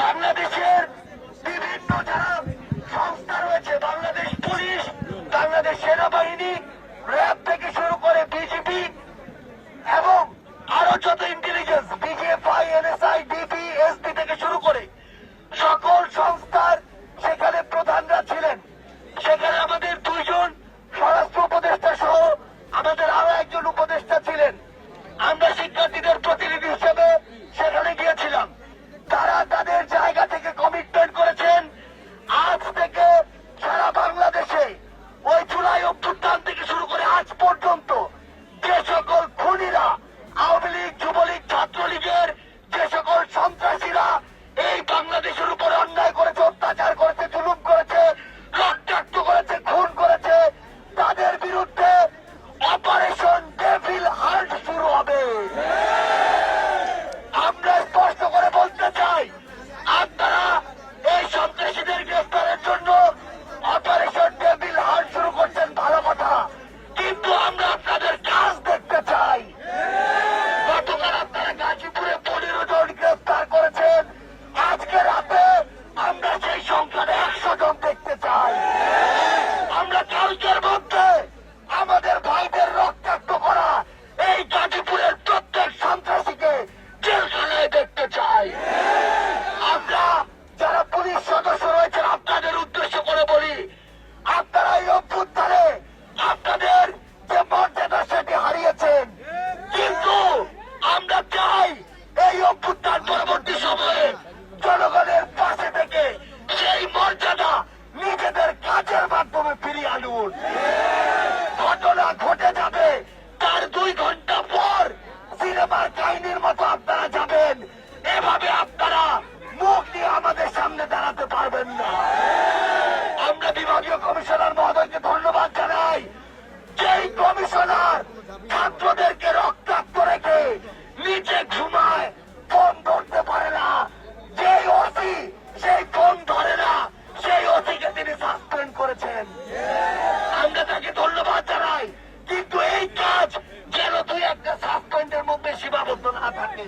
বাংলাদেশের বিভিন্ন যারা সংস্থা রয়েছে, বাংলাদেশ পুলিশ, বাংলাদেশ সেনাবাহিনী, র্যাব থেকে শুরু করে বিজেপি এবং আরও যত ইন্টেলিজেন্স የምታደሩት কমিশনার মহোদয়কে ধন্যবাদ জানাই। যেই কমিশনার ছাত্রদেরকে রক্তাক্ত রেখে নিচে ঘুমায়, ফোন ধরতে পারে না। যেই অতি সেই ফোন ধরে না। সেই অতিকে তিনি সাসপেন্ড করেছেন। আমরা তাকে ধন্যবাদ জানাই। কিন্তু এই কাজ যেন দুই একটা সাসপেন্ডের মধ্যে সীমাবদ্ধ না থাকে।